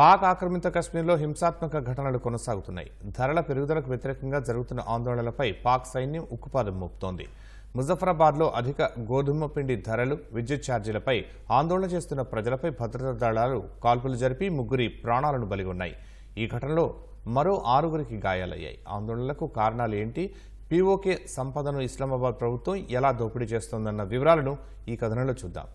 పాక్ ఆక్రమిత కశ్మీర్లో హింసాత్మక ఘటనలు కొనసాగుతున్నాయి. ధరల పెరుగుదలకు వ్యతిరేకంగా జరుగుతున్న ఆందోళనలపై పాక్ సైన్యం ఉక్కుపాదం మోపుతోంది. ముజఫరాబాద్లో అధిక గోధుమ పిండి ధరలు విద్యుత్ ఛార్జీలపై ఆందోళన చేస్తున్న ప్రజలపై భద్రతా దళాలు కాల్పులు జరిపి ముగ్గురి ప్రాణాలను బలిగొన్నాయి. ఈ ఘటనలో మరో ఆరుగురికి గాయాలయ్యాయి. ఆందోళనలకు కారణాలు ఏంటి? పీఓకే సంపదను ఇస్లామాబాద్ ప్రభుత్వం ఎలా దోపిడీ చేస్తోందన్న వివరాలను ఈ కథనంలో చూద్దాం.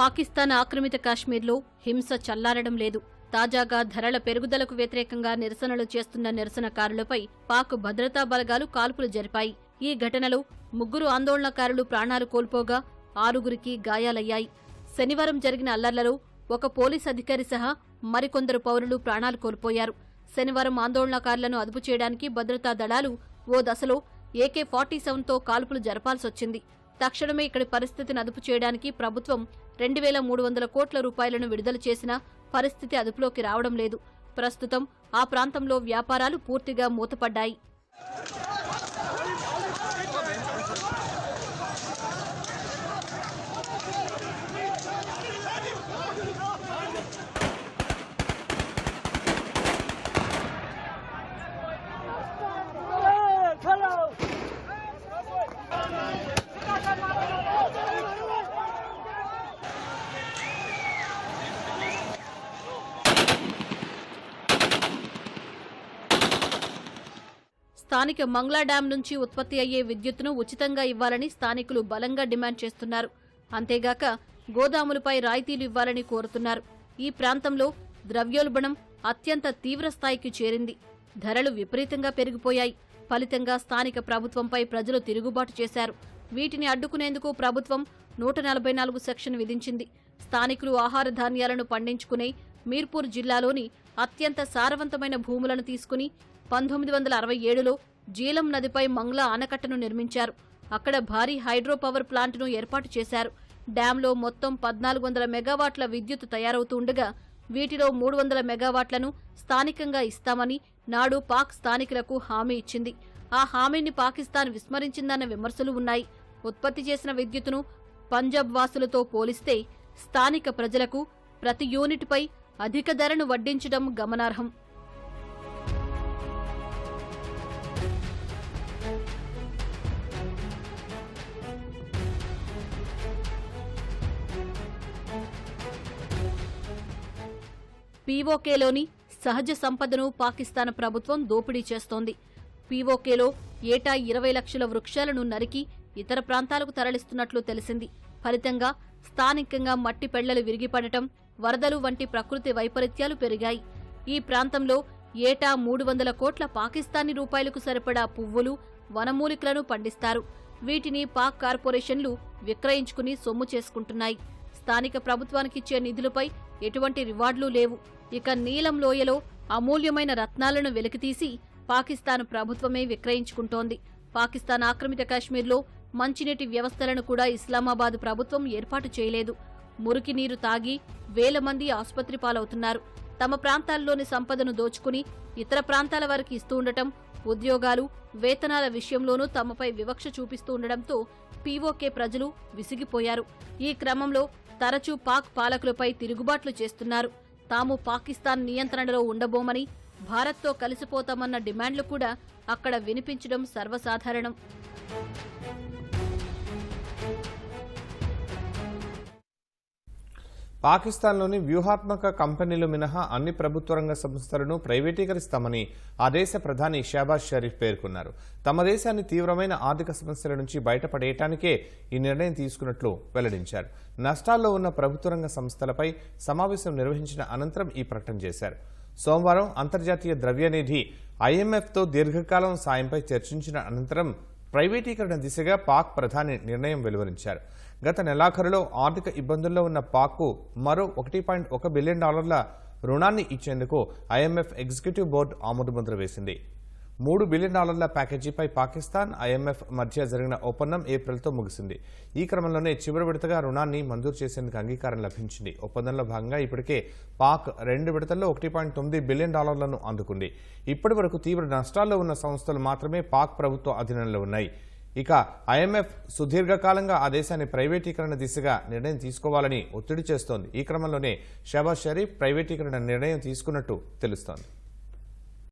పాకిస్తాన్ ఆక్రమిత కాశ్మీర్లో హింస చల్లారడం లేదు. తాజాగా ధరల పెరుగుదలకు వ్యతిరేకంగా నిరసనలు చేస్తున్న నిరసనకారులపై పాక్ భద్రతా బలగాలు కాల్పులు జరిపాయి. ఈ ఘటనలో ముగ్గురు ఆందోళనకారులు ప్రాణాలు కోల్పోగా ఆరుగురికి గాయాలయ్యాయి. శనివారం జరిగిన అల్లర్లలో ఒక పోలీస్ అధికారి సహా మరికొందరు పౌరులు ప్రాణాలు కోల్పోయారు. శనివారం ఆందోళనకారులను అదుపు చేయడానికి భద్రతా దళాలు ఓ దశలో ఏకే ఫార్టీ సెవెన్తో కాల్పులు జరపాల్సొచ్చింది. తక్షణమే ఇక్కడి పరిస్థితిని అదుపు చేయడానికి ప్రభుత్వం రెండు వేల మూడు వందల కోట్ల రూపాయలను విడుదల చేసినా పరిస్థితి అదుపులోకి రావడం లేదు. ప్రస్తుతం ఆ ప్రాంతంలో వ్యాపారాలు పూర్తిగా మూతపడ్డాయి. స్థానిక మంగ్లా డ్యాం నుంచి ఉత్పత్తి అయ్యే విద్యుత్తును ఉచితంగా ఇవ్వాలని స్థానికులు బలంగా డిమాండ్ చేస్తున్నారు. అంతేగాక గోదాములపై రాయితీలు ఇవ్వాలని కోరుతున్నారు. ఈ ప్రాంతంలో ద్రవ్యోల్బణం అత్యంత తీవ్ర స్థాయికి చేరింది. ధరలు విపరీతంగా పెరిగిపోయాయి. ఫలితంగా స్థానిక ప్రభుత్వంపై ప్రజలు తిరుగుబాటు చేశారు. వీటిని అడ్డుకునేందుకు ప్రభుత్వం నూట నలభై నాలుగు సెక్షన్ విధించింది. స్థానికులు ఆహార ధాన్యాలను పండించుకునే మీర్పూర్ జిల్లాలోని అత్యంత సారవంతమైన భూములను తీసుకుని పంతొమ్మిది వందల అరవై ఏడులో జీలం నదిపై మంగ్లా ఆనకట్టను నిర్మించారు. అక్కడ భారీ హైడ్రో పవర్ ప్లాంట్ను ఏర్పాటు చేశారు. డ్యాంలో మొత్తం పద్నాలుగు వందల మెగావాట్ల విద్యుత్ తయారవుతుండగా వీటిలో మూడు వందల మెగావాట్లను స్థానికంగా ఇస్తామని నాడు పాక్ స్థానికులకు హామీ ఇచ్చింది. ఆ హామీని పాకిస్తాన్ విస్మరించిందన్న విమర్శలు ఉన్నాయి. ఉత్పత్తి చేసిన విద్యుత్తును పంజాబ్ వాసులతో పోలిస్తే స్థానిక ప్రజలకు ప్రతి యూనిట్పై అధిక ధరను వడ్డించడం గమనార్హం. పీఓకేలోని సహజ సంపదను పాకిస్తాన్ ప్రభుత్వం దోపిడీ చేస్తోంది. పీఓకేలో ఏటా ఇరవై లక్షల వృక్షాలను నరికి ఇతర ప్రాంతాలకు తరలిస్తున్నట్లు తెలిసింది. ఫలితంగా స్థానికంగా మట్టి పెళ్ళలు విరిగిపడటం వరదలు వంటి ప్రకృతి వైపరీత్యాలు పెరిగాయి. ఈ ప్రాంతంలో ఏటా మూడు వందల కోట్ల పాకిస్తానీ రూపాయలకు సరిపడా పువ్వులు వనమూలికలను పండిస్తారు. వీటిని పాక్ కార్పొరేషన్లు విక్రయించుకుని సొమ్ము చేసుకుంటున్నాయి. స్థానిక ప్రభుత్వానికిచ్చే నిధులపై ఎటువంటి రివార్డులు లేవు. ఇక నీలం లోయలో అమూల్యమైన రత్నాలను వెలికితీసి పాకిస్తాన్ ప్రభుత్వమే విక్రయించుకుంటోంది. పాకిస్తాన్ ఆక్రమిత కాశ్మీర్లో మంచినీటి వ్యవస్థలను కూడా ఇస్లామాబాద్ ప్రభుత్వం ఏర్పాటు చేయలేదు. మురికి నీరు తాగి వేల మంది ఆసుపత్రి పాలవుతున్నారు. తమ ప్రాంతాల్లోని సంపదను దోచుకుని ఇతర ప్రాంతాల వారికి ఇస్తూ ఉండటం ఉద్యోగాలు వేతనాల విషయంలోనూ తమపై వివక్ష చూపిస్తూ ఉండడంతో పీఓకే ప్రజలు విసిగిపోయారు. ఈ క్రమంలో తరచూ పాక్ పాలకులపై తిరుగుబాట్లు చేస్తున్నారు. తాము పాకిస్తాన్ నియంత్రణలో ఉండబోమని భారత్తో కలిసిపోతామన్న డిమాండ్లు కూడా అక్కడ వినిపించడం సర్వసాధారణం. పాకిస్తాన్లోని వ్యూహాత్మక కంపెనీలు మినహా అన్ని ప్రభుత్వ రంగ సంస్థలను ప్రైవేటీకరిస్తామని ఆ దేశ ప్రధాని షాబాజ్ షరీఫ్ పేర్కొన్నారు. తమ దేశాన్ని తీవ్రమైన ఆర్థిక సమస్యల నుంచి బయటపడేయటానికే ఈ నిర్ణయం తీసుకున్నట్లు వెల్లడించారు. నష్టాల్లో ఉన్న ప్రభుత్వ రంగ సంస్థలపై సమావేశం నిర్వహించిన అనంతరం ఈ ప్రకటన చేశారు. సోమవారం అంతర్జాతీయ ద్రవ్యనిధి ఐఎంఎఫ్తో దీర్ఘకాలం సాయంపై చర్చించిన అనంతరం ప్రైవేటీకరణ దిశగా పాక్ ప్రధాని నిర్ణయం వెలువరించారు. గత నెలాఖరులో ఆర్థిక ఇబ్బందుల్లో ఉన్న పాక్కు మరో ఒకటి పాయింట్ ఒక బిలియన్ డాలర్ల రుణాన్ని ఇచ్చేందుకు ఐఎంఎఫ్ ఎగ్జిక్యూటివ్ బోర్డు ఆమోదముద్ర వేసింది. మూడు బిలియన్ డాలర్ల ప్యాకేజీపై పాకిస్తాన్ ఐఎంఎఫ్ మధ్య జరిగిన ఒప్పందం ఏప్రిల్తో ముగిసింది. ఈ క్రమంలోనే చివరి విడతగా రుణాన్ని మంజూరు చేసేందుకు అంగీకారం లభించింది. ఒప్పందంలో భాగంగా ఇప్పటికే పాక్ రెండు విడతల్లో ఒకటి పాయింట్ తొమ్మిది బిలియన్ డాలర్లను అందుకుంది. ఇప్పటి వరకు తీవ్ర నష్టాల్లో ఉన్న సంస్థలు మాత్రమే పాక్ ప్రభుత్వ అధీనంలో ఉన్నాయి. ఇక ఐఎంఎఫ్ సుదీర్ఘకాలంగా ఆ దేశాన్ని ప్రైవేటీకరణ దిశగా నిర్ణయం తీసుకోవాలని ఒత్తిడి చేస్తోంది. ఈ క్రమంలోనే షబాజ్ షరీఫ్ ప్రైవేటీకరణ నిర్ణయం తీసుకున్నట్టు తెలుస్తోంది.